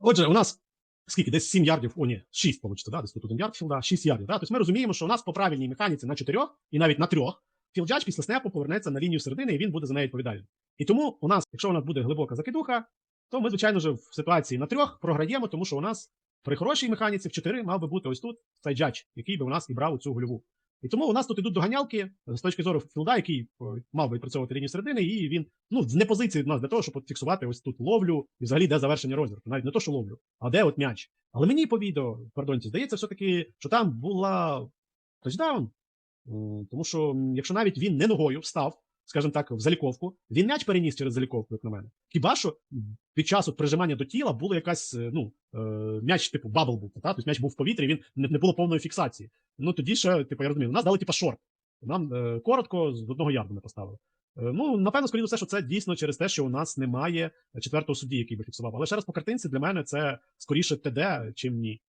Отже, у нас скільки? Десь 7 ярдів, о ні, 6 вийде, да? десь тут один ярд філда, 6 ярдів. Да? Тобто ми розуміємо, що у нас по правильній механіці на 4 і навіть на 3 філджач після снепу повернеться на лінію середини і він буде за нею відповідальним. І тому у нас, якщо у нас буде глибока закидуха, то ми, звичайно ж, в ситуації на трьох програємо, тому що у нас при хорошій механіці в 4 мав би бути ось тут цей джадж, який би у нас і брав цю гольову. І тому у нас тут ідуть доганялки з точки зору філда, який е, мав би відпрацьовувати лінію середини, і він ну не позиції нас для того, щоб фіксувати ось тут ловлю і взагалі де завершення розірку. Навіть не то, що ловлю, а де от м'яч. Але мені по відео, пардонці, здається, все-таки, що там була тачдаун. Тому що якщо навіть він не ногою встав, скажімо так, в заліковку, він м'яч переніс через заліковку, як на мене. Хіба що під час от прижимання до тіла було якась, е, ну, е, м'яч, типу, бабл був, та? тобто м'яч був в повітрі, він не, не було повної фіксації. Ну тоді ще, типу, я розумію, у нас дали типу шорт. Нам е, коротко з одного ярду не поставили. Е, ну, напевно, скоріше все, що це дійсно через те, що у нас немає четвертого судді, який би фіксував. Але ще раз по картинці для мене це скоріше ТД, чим ні.